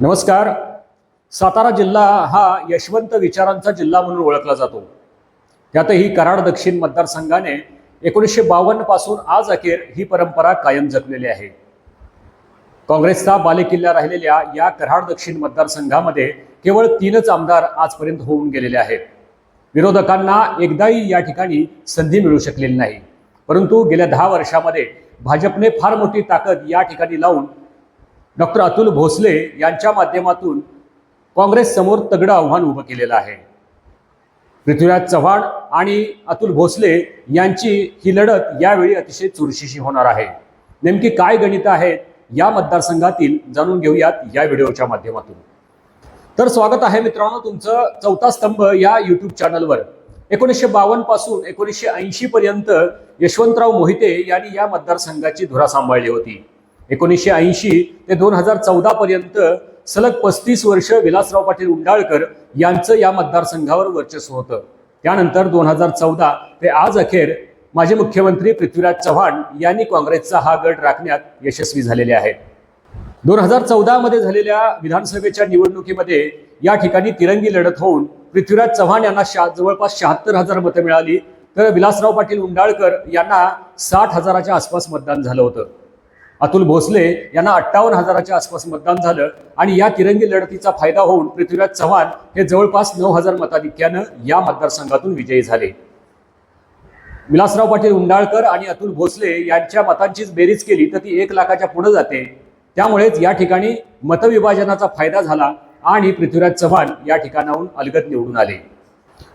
नमस्कार. सातारा जिल्हा हा यशवंत विचारांचा जिल्हा म्हणून ओळखला जातो. त्यातही कराड दक्षिण मतदारसंघाने एकोणीसशे बावन्नपासून आज अखेर ही परंपरा कायम जपलेली आहे. काँग्रेसचा बालेकिल्ला राहिलेल्या या कराड दक्षिण मतदारसंघामध्ये केवळ तीनच आमदार आजपर्यंत होऊन गेलेले आहेत. विरोधकांना एकदाही या ठिकाणी संधी मिळू शकलेली नाही. परंतु गेल्या दहा वर्षामध्ये भाजपने फार मोठी ताकद या ठिकाणी लावून डॉक्टर अतुल भोसले यांच्या माध्यमातून काँग्रेस समोर तगडं आव्हान उभं केलेलं आहे. पृथ्वीराज चव्हाण आणि अतुल भोसले यांची ही लढत यावेळी अतिशय चुरशीशी होणार आहे. नेमकी काय गणित आहेत या मतदारसंघातील जाणून घेऊयात या व्हिडिओच्या माध्यमातून. तर स्वागत आहे मित्रांनो तुमचं चौथा स्तंभ या युट्यूब चॅनलवर एकोणीसशे बावन्नपासून एकोणीसशे ऐंशी पर्यंत यशवंतराव मोहिते यांनी या मतदारसंघाची धुरा सांभाळली होती. एकोणीसशे ऐंशी ते दोन हजार चौदा पर्यंत सलग पस्तीस वर्ष विलासराव पाटील उंडाळकर यांचं या मतदारसंघावर वर्चस्व होतं. त्यानंतर दोन हजार चौदा ते आज अखेर माजी मुख्यमंत्री पृथ्वीराज चव्हाण यांनी काँग्रेसचा हा गट राखण्यात यशस्वी झालेले आहेत. दोन हजार चौदामध्ये झालेल्या विधानसभेच्या निवडणुकीमध्ये या ठिकाणी तिरंगी लढत होऊन पृथ्वीराज चव्हाण यांना शा जवळपास शहात्तर हजार मतं मिळाली तर विलासराव पाटील उंडाळकर यांना साठ हजाराच्या आसपास मतदान झालं होतं. अतुल भोसले यांना अठ्ठावन्न हजाराच्या आसपास मतदान झालं आणि या तिरंगी लढतीचा फायदा होऊन पृथ्वीराज चव्हाण हे जवळपास नऊ हजार मताधिक्यानं या मतदारसंघातून विजयी झाले. विलासराव पाटील उंडाळकर आणि अतुल भोसले यांच्या मतांचीच बेरीज केली तर ती एक लाखाच्या पुढे जाते. त्यामुळेच या ठिकाणी मतविभाजनाचा फायदा झाला आणि पृथ्वीराज चव्हाण या ठिकाणाहून अलगत निवडून आले.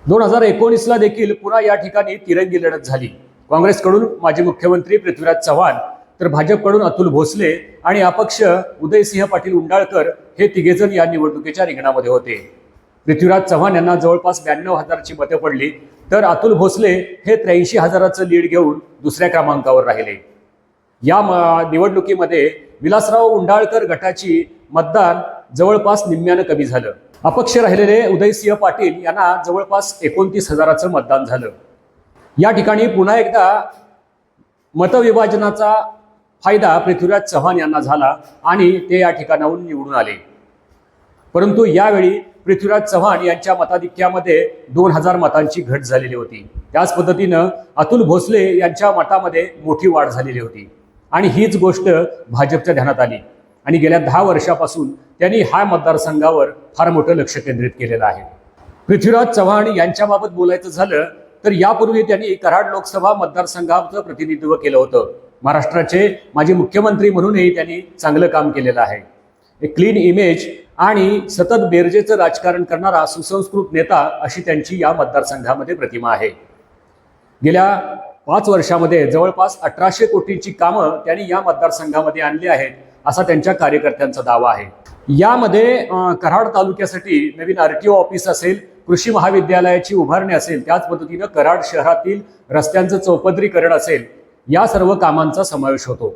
दोन हजार एकोणीसला देखील पुन्हा या ठिकाणी तिरंगी लढत झाली. काँग्रेसकडून माजी मुख्यमंत्री पृथ्वीराज चव्हाण तर भाजपकडून अतुल भोसले आणि अपक्ष उदयसिंह पाटील उंडाळकर हे तिघेजण या निवडणुकीच्या रिंगणामध्ये होते. पृथ्वीराज चव्हाण यांना जवळपास ब्याण्णव हजाराची मतं पडली तर अतुल भोसले हे त्र्याऐंशी हजाराचं लीड घेऊन दुसऱ्या क्रमांकावर राहिले. या म- निवडणुकीमध्ये विलासराव उंडाळकर गटाची मतदान जवळपास निम्म्यानं कमी झालं. अपक्ष राहिलेले उदयसिंह पाटील यांना जवळपास एकोणतीस हजाराचं मतदान झालं. या ठिकाणी पुन्हा एकदा मतविभाजनाचा फायदा पृथ्वीराज चव्हाण यांना झाला आणि ते या ठिकाणाहून निवडून आले. परंतु यावेळी पृथ्वीराज चव्हाण यांच्या मताधिक्यामध्ये दोन हजार मतांची घट झालेली होती. त्याच पद्धतीनं अतुल भोसले यांच्या मतामध्ये मोठी वाढ झालेली होती. आणि हीच गोष्ट भाजपच्या ध्यानात आली. आणि गेल्या दहा वर्षापासून त्यांनी हा मतदारसंघावर फार मोठं लक्ष केंद्रित केलेलं आहे. पृथ्वीराज चव्हाण यांच्याबाबत बोलायचं झालं तर यापूर्वी त्यांनी कराड लोकसभा मतदारसंघाचं प्रतिनिधित्व केलं होतं. महाराष्ट्राचे माजी मुख्यमंत्री म्हणूनही त्यांनी चांगलं काम केलेलं आहे. एक क्लीन इमेज आणि सतत बेरजेचं राजकारण करणारा सुसंस्कृत नेता अशी त्यांची या मतदारसंघामध्ये प्रतिमा आहे. गेल्या पाच वर्षामध्ये जवळपास अठराशे कोटींची कामं त्यांनी या मतदारसंघामध्ये आणली आहेत असा त्यांच्या कार्यकर्त्यांचा दावा आहे. यामध्ये कराड तालुक्यासाठी नवीन आर टी ओ ऑफिस असेल कृषी महाविद्यालयाची उभारणी असेल त्याच पद्धतीनं कराड शहरातील रस्त्यांचं चौपदरीकरण असेल या सर्व कामांचा समावेश होतो.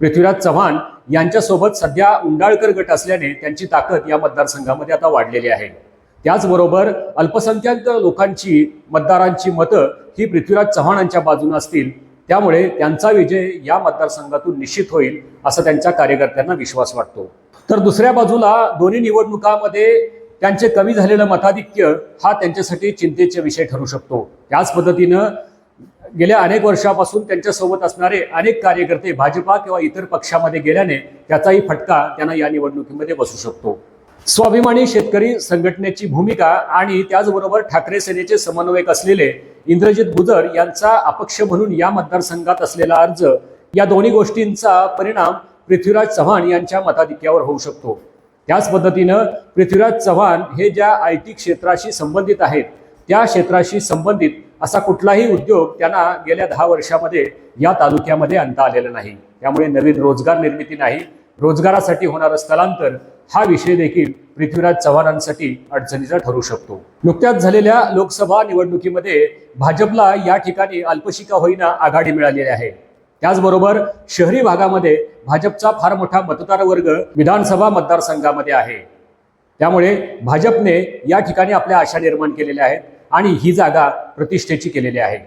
पृथ्वीराज चव्हाण यांच्यासोबत सध्या उंडाळकर गट असल्याने त्यांची ताकद या मतदारसंघामध्ये आता वाढलेली आहे. त्याचबरोबर अल्पसंख्याक लोकांची मतदारांची मतं ही पृथ्वीराज चव्हाणांच्या बाजूने असतील त्यामुळे त्यांचा विजय या मतदारसंघातून निश्चित होईल असा त्यांच्या कार्यकर्त्यांना विश्वास वाटतो. तर दुसऱ्या बाजूला दोन्ही निवडणुकामध्ये त्यांचे कमी झालेलं मताधिक्य हा त्यांच्यासाठी चिंतेचा विषय ठरू शकतो. त्याच पद्धतीनं गेल्या अनेक वर्षापासून त्यांच्यासोबत असणारे अनेक कार्यकर्ते भाजपा किंवा इतर पक्षामध्ये गेल्याने त्याचाही फटका त्यांना या निवडणुकीमध्ये बसू शकतो. स्वाभिमानी शेतकरी संघटनेची भूमिका आणि त्याचबरोबर ठाकरे सेनेचे समन्वयक असलेले इंद्रजित गुजर यांचा अपक्ष म्हणून या मतदारसंघात असलेला अर्ज या दोन्ही गोष्टींचा परिणाम पृथ्वीराज चव्हाण यांच्या मताधिक्यावर होऊ शकतो. त्याच पद्धतीनं पृथ्वीराज चव्हाण हे ज्या आय टी क्षेत्राशी संबंधित आहेत त्या क्षेत्राशी संबंधित असा कुठलाही उद्योग त्यांना गेल्या दहा वर्षामध्ये या तालुक्यामध्ये आणता आलेला नाही. त्यामुळे नवीन रोजगार निर्मिती नाही. रोजगारासाठी होणारं स्थलांतर हा विषय देखील पृथ्वीराज चव्हाणांसाठी अडचणीचा ठरू शकतो. नुकत्याच झालेल्या लोकसभा निवडणुकीमध्ये भाजपला या ठिकाणी अल्पशिका होईना आघाडी मिळालेली आहे. त्याचबरोबर शहरी भागामध्ये भाजपचा फार मोठा मतदार वर्ग विधानसभा मतदारसंघामध्ये आहे. त्यामुळे भाजपने या ठिकाणी आपल्या आशा निर्माण केलेल्या आहेत. आणि ही जागा प्रतिष्ठेची केलेली आहे.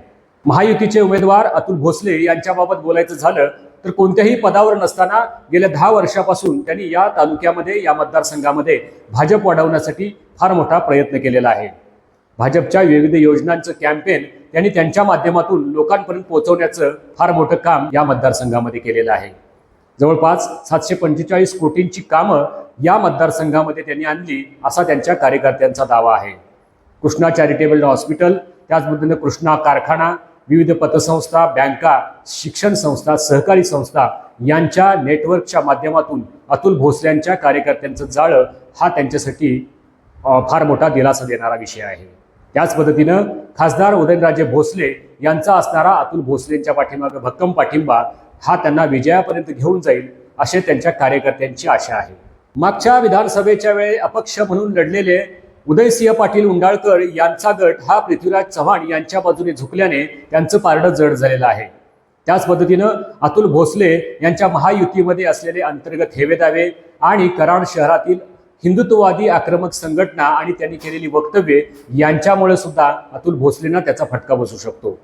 महायुतीचे उमेदवार अतुल भोसले यांच्याबाबत बोलायचं झालं तर कोणत्याही पदावर नसताना गेल्या दहा वर्षापासून त्यांनी या तालुक्यामध्ये या मतदारसंघामध्ये भाजप वाढवण्यासाठी फार मोठा प्रयत्न केलेला आहे. भाजपच्या विविध योजनांचं कॅम्पेन त्यांनी त्यांच्या माध्यमातून लोकांपर्यंत पोहोचवण्याचं फार मोठं काम या मतदारसंघामध्ये केलेलं आहे. जवळपास सातशे पंचेचाळीस कोटींची कामं या मतदारसंघामध्ये त्यांनी आणली असा त्यांच्या कार्यकर्त्यांचा दावा आहे. कृष्णा चॅरिटेबल हॉस्पिटल त्याच पद्धतीनं कृष्णा कारखाना विविध पतसंस्था बँका शिक्षण संस्था सहकारी संस्था यांच्या नेटवर्कच्या माध्यमातून अतुल भोसल्यांच्या कार्यकर्त्यांचं जाळं हा त्यांच्यासाठी फार मोठा दिलासा देणारा विषय आहे. त्याच पद्धतीनं खासदार उदयनराजे भोसले यांचा असणारा अतुल भोसलेंच्या पाठीमागे भक्कम पाठिंबा हा त्यांना विजयापर्यंत घेऊन जाईल असे त्यांच्या कार्यकर्त्यांची आशा आहे. मागच्या विधानसभेच्या वेळी अपक्ष म्हणून लढलेले उदयसिंह पाटील उंडाळकर यांचा गट हा पृथ्वीराज चव्हाण यांच्या बाजूने झुकल्याने त्यांचं पारडं जड झालेलं आहे. त्याच पद्धतीनं अतुल भोसले यांच्या महायुतीमध्ये असलेले अंतर्गत हेवेदावे आणि कराड शहरातील हिंदुत्ववादी आक्रमक संघटना आणि त्यांनी केलेली वक्तव्ये यांच्यामुळे सुद्धा अतुल भोसलेंना त्याचा फटका बसू शकतो.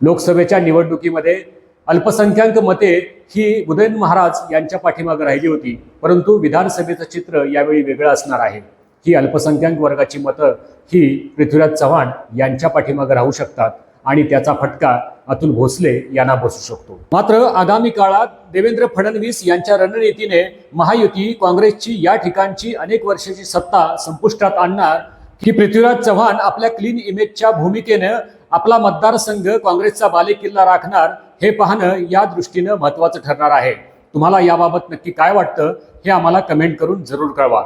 लोकसभेच्या निवडणुकीमध्ये अल्पसंख्याक मते ही उदयन महाराज यांच्या पाठीमागे राहिली होती परंतु विधानसभेचं चित्र यावेळी वेगळं असणार आहे. ही अल्पसंख्याक वर्गाची मतं ही पृथ्वीराज चव्हाण यांच्या पाठीमागे राहू शकतात आणि त्याचा फटका अतुल भोसले यांना बसू शकतो. मात्र आगामी काळात देवेंद्र फडणवीस यांच्या रणनीतीने महायुती काँग्रेसची या ठिकाणची अनेक वर्षाची सत्ता संपुष्टात आणणार की पृथ्वीराज चव्हाण आपल्या क्लीन इमेजच्या भूमिकेनं आपला मतदारसंघ काँग्रेसचा बालेकिल्ला राखणार हे पाहणं या दृष्टीनं महत्त्वाचं ठरणार आहे. तुम्हाला याबाबत नक्की काय वाटतं हे आम्हाला कमेंट करून जरूर कळवा.